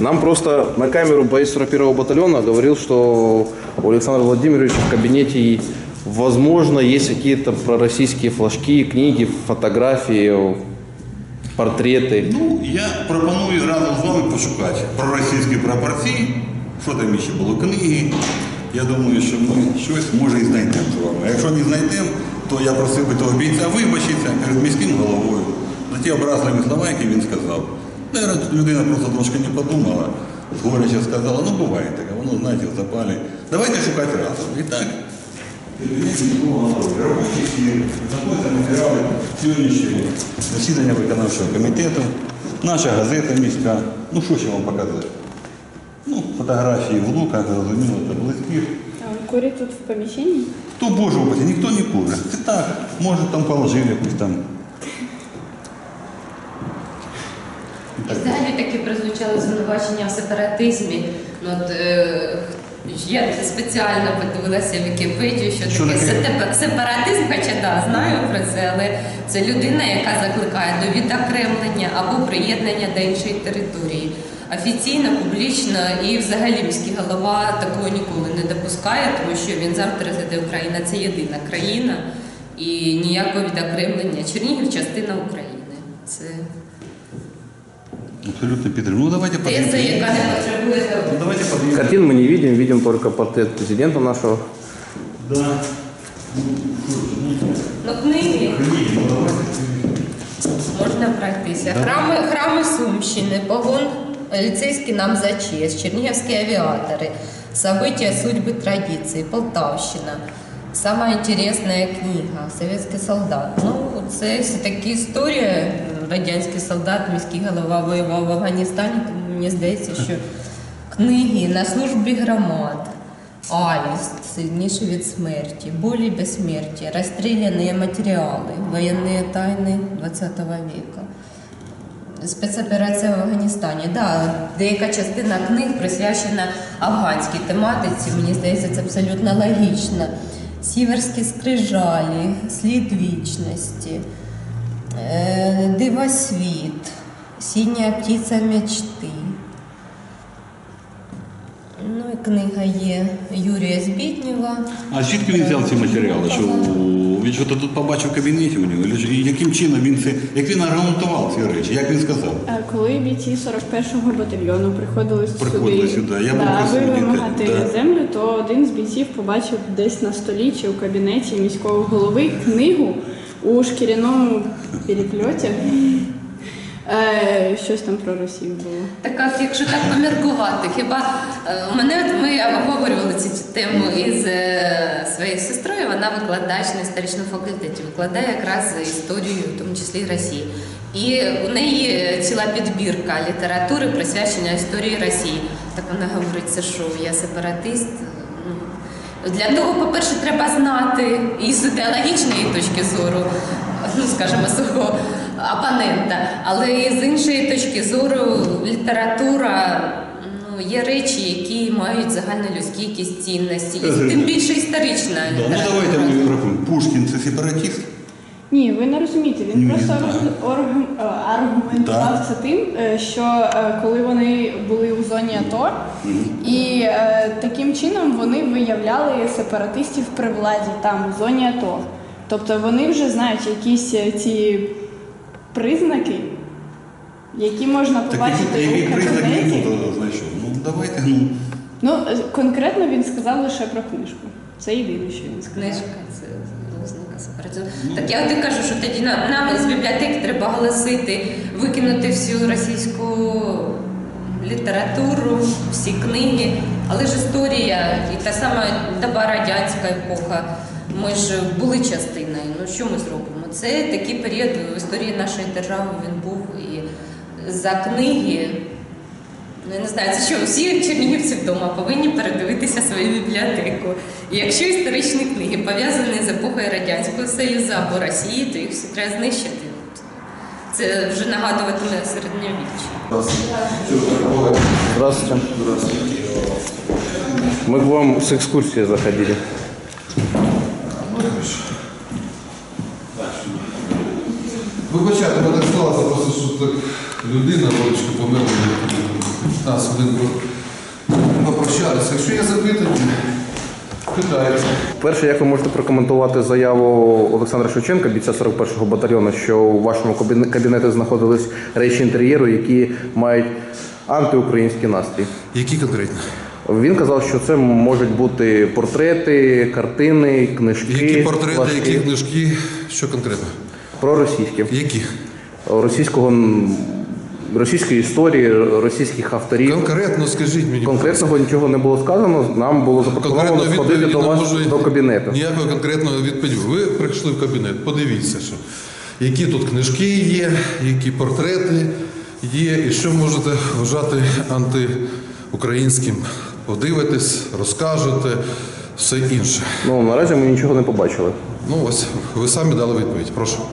Нам просто на камеру боец 41-го батальона говорил, что у Александра Владимировича в кабинете, и, возможно, есть какие-то пророссийские флажки, книги, фотографии, портреты. Ну, я пропоную разом з вами пошукати проросійські прапорці, що там ще було, книги. Я думаю, що ми щось може і знайдемо з вами. А якщо не знайдемо, то я просив би того бійця вибачитися перед міським головою за ті образливі слова, які він сказав. Наверно, людина просто трошки не подумала, згоряча сказала, ну буває таке, воно, знаєте, в запалі. Давайте шукати разом. І так. Робочий ефір, знаходяться матеріали сьогоднішнього засідання виконавчого комітету, наша газета міська. Ну що ще вам показати? Ну, фотографії в луках, зрозуміло, таблички. А он курит тут в помещении? То боже упаси, ніхто не курить. Це так, може там положив якусь там. І взагалі таке прозвучало звинувачення в сепаратизмі. Ну, от, е, я спеціально подивилася Вікіпедію, що, Що таке сепа- сепаратизм, хоча да, знаю про це, але це людина, яка закликає до відокремлення або приєднання до іншої території. Офіційно, публічно і взагалі міський голова такого ніколи не допускає, тому що він завжди розглядає Україна це єдина країна і ніякого відокремлення. Чернігів частина України. Це Абсолютно підтримую. Ну давайте теза, подивимося. яка не потребує Ну, давайте подивимося. Картин мы не видим, видим только портрет президента нашего. Да. Ну, книги Ні, ну давайте. можна пройтися. Храми, храми Сумщини, погон ліцейський нам за честь, чернігівські авіатори, события судьбы традиції, Полтавщина. Самая интересная книга Советский солдат. Ну, це все-таки історія. Радянський солдат, міський голова воював в Афганістані, тому мені здається, що книги на службі громад. Аїст, сильніший від смерті, болі і безсмертя, розстріляні матеріали, воєнні тайни ХХ віка. Спецоперація в Афганістані. Да, деяка частина книг присвячена афганській тематиці. Мені здається, це абсолютно логічно. Сіверські скрижалі, слід вічності, е, дивосвіт, синя птиця мечти. Ну і книга є Юрія Збітнєва. А звідки він взяв ці матеріали? Що він що то тут побачив в кабінеті у нього? І яким чином він це, як він аргументував ці речі? Як він сказав? А коли бійці 41-го батальйону приходили, Приходили сюди, я був да, вимагати да. землю, то один з бійців побачив десь на столі чи у кабінеті міського голови книгу у шкіряному перепльоті. Е, щось там про Росію було. Так от, якщо так поміркувати, хіба е, мене ми обговорювали цю тему із е, своєю сестрою, вона викладач на історичному факультеті, викладає якраз історію, в тому числі Росії. І у неї ціла підбірка літератури присвячена історії Росії. Так вона говорить, це що, я сепаратист. Ну, Для того, по-перше, треба знати і з ідеологічної точки зору, ну скажімо, свого опонента, але і з іншої точки зору література. Ну, є речі, які мають загальнолюдські якісь цінності, і тим більше історична Да, ну література. давайте ми рахуємо. Пушкін це сепаратист. Ні, ви не розумієте. Він Ні, просто так. аргу- аргу- е, аргументував це тим, е, що е, коли вони були у зоні АТО, і е, таким чином вони виявляли сепаратистів при владі там, у зоні АТО. Тобто вони вже знають якісь е, ці признаки, які можна Так побачити які, які у кабінеті. Ну давайте, ну. Ну, е, конкретно він сказав лише про книжку. Це єдине, що він сказав. Книжка це ознака сепаратизму. Так я і кажу, що тоді нам, нам з бібліотеки треба оголосити, викинути всю російську літературу, всі книги. Але ж історія і та сама доба радянська епоха. Ми ж були частиною. Ну що ми зробимо? Це такий період в історії нашої держави він був і за книги. Ну, я не знаю, це що всі чернігівці вдома повинні передивитися свою бібліотеку. І якщо історичні книги пов'язані з епохою Радянського Союзу або Росії, то їх всі треба знищити. Це вже нагадуватиме середньовіччя. Здравствуйте. Мы к вам с экскурсией заходили. Вибачайте, мене сталося просто, що так людина, родичка померла. 15 хвилин попрощатися. Якщо є запитання, питайте. Перше, як ви можете прокоментувати заяву Олександра Шевченка, бійця 41-го батальйону, що у вашому кабінеті знаходились речі інтер'єру, які мають антиукраїнський настрій? Які конкретно? Він казав, що це можуть бути портрети, картини, книжки. Які портрети, флажки. які книжки, що конкретно? проросійські Які? російського російської історії, російських авторів. Конкретно скажіть мені. Конкретного нічого не було сказано. Нам було запропоновано сходити до вас можу- до кабінету. Ніякої конкретної відповіді. Ви прийшли в кабінет, подивіться, що які тут книжки є, які портрети є, і що можете вважати антиукраїнським. Подивитесь, розкажете, все інше. Ну наразі ми нічого не побачили. Ну ось, ви самі дали відповідь. Прошу.